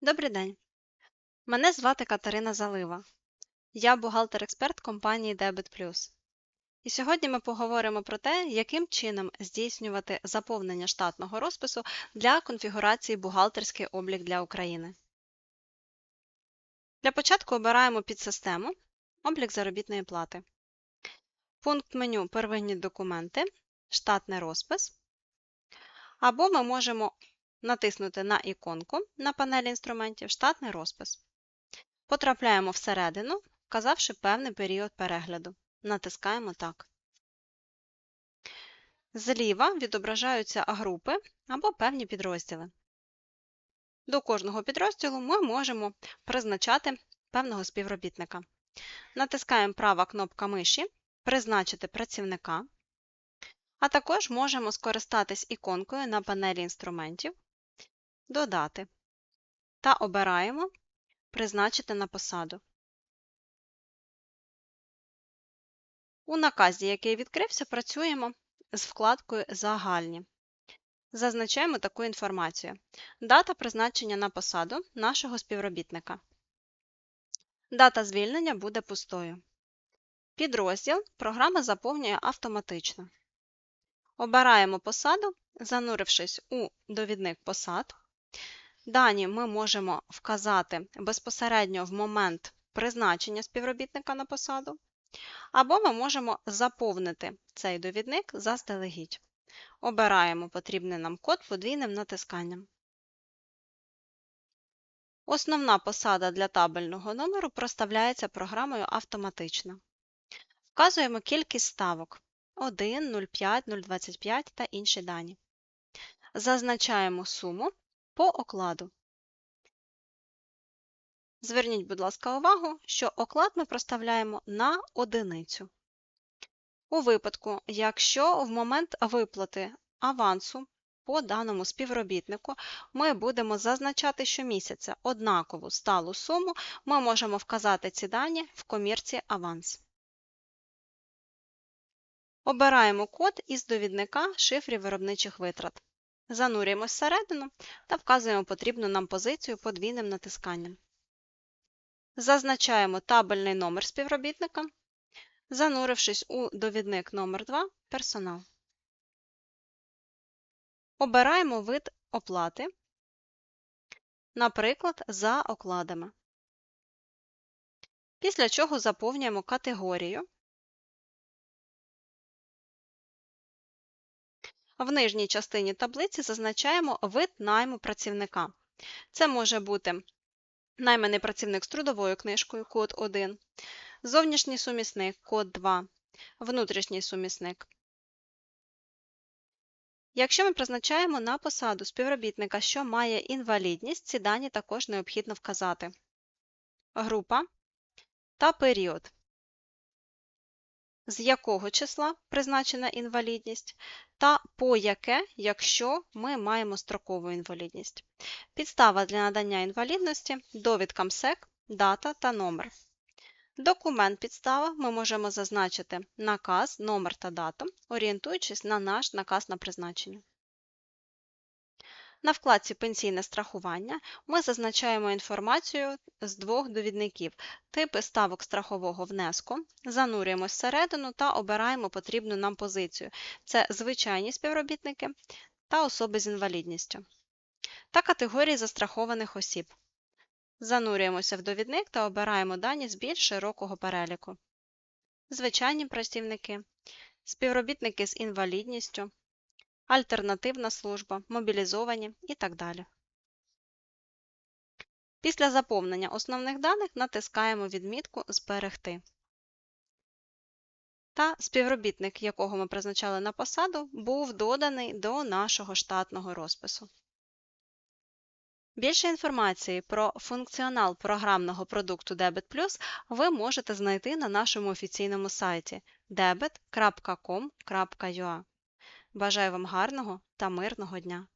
Добрий день. Мене звати Катерина Залива. Я бухгалтер-експерт компанії Debit. І сьогодні ми поговоримо про те, яким чином здійснювати заповнення штатного розпису для конфігурації бухгалтерський облік для України. Для початку обираємо підсистему Облік заробітної плати. Пункт меню Первинні документи, штатний розпис. Або ми можемо натиснути на іконку на панелі інструментів Штатний розпис. Потрапляємо всередину, вказавши певний період перегляду. Натискаємо Так. Зліва відображаються групи або певні підрозділи. До кожного підрозділу ми можемо призначати певного співробітника. Натискаємо права кнопка миші Призначити працівника, а також можемо скористатись іконкою на панелі інструментів Додати та обираємо Призначити на посаду. У наказі, який відкрився, працюємо з вкладкою Загальні. Зазначаємо таку інформацію. Дата призначення на посаду нашого співробітника. Дата звільнення буде пустою. Підрозділ програма заповнює автоматично. Обираємо посаду, занурившись у довідник посад. Дані ми можемо вказати безпосередньо в момент призначення співробітника на посаду, або ми можемо заповнити цей довідник заздалегідь. Обираємо потрібний нам код подвійним натисканням. Основна посада для табельного номеру проставляється програмою автоматично. Вказуємо кількість ставок 1, 0,5, 0,25 та інші дані. Зазначаємо суму по окладу. Зверніть, будь ласка, увагу, що оклад ми проставляємо на одиницю. У випадку, якщо в момент виплати авансу по даному співробітнику ми будемо зазначати щомісяця однакову сталу суму, ми можемо вказати ці дані в комірці аванс. Обираємо код із довідника шифрів виробничих витрат. Занурюємось всередину та вказуємо потрібну нам позицію подвійним натисканням. Зазначаємо табельний номер співробітника, занурившись у довідник номер 2 Персонал. Обираємо вид оплати, наприклад, за окладами. Після чого заповнюємо категорію. В нижній частині таблиці зазначаємо вид найму працівника. Це може бути найманий працівник з трудовою книжкою код 1, зовнішній сумісник код 2, внутрішній сумісник. Якщо ми призначаємо на посаду співробітника, що має інвалідність, ці дані також необхідно вказати. Група та період. З якого числа призначена інвалідність, та по яке, якщо ми маємо строкову інвалідність. Підстава для надання інвалідності, довідка МСЕК, дата та номер. Документ підстава ми можемо зазначити наказ, номер та дату, орієнтуючись на наш наказ на призначення. На вкладці Пенсійне страхування ми зазначаємо інформацію з двох довідників типи ставок страхового внеску, занурюємось всередину та обираємо потрібну нам позицію це звичайні співробітники та особи з інвалідністю, та категорії застрахованих осіб. Занурюємося в довідник та обираємо дані з більш широкого переліку. Звичайні працівники, співробітники з інвалідністю, альтернативна служба, мобілізовані і так далі. Після заповнення основних даних натискаємо відмітку Зберегти. Та співробітник, якого ми призначали на посаду, був доданий до нашого штатного розпису. Більше інформації про функціонал програмного продукту Debit Plus ви можете знайти на нашому офіційному сайті debit.com.ua. Бажаю вам гарного та мирного дня!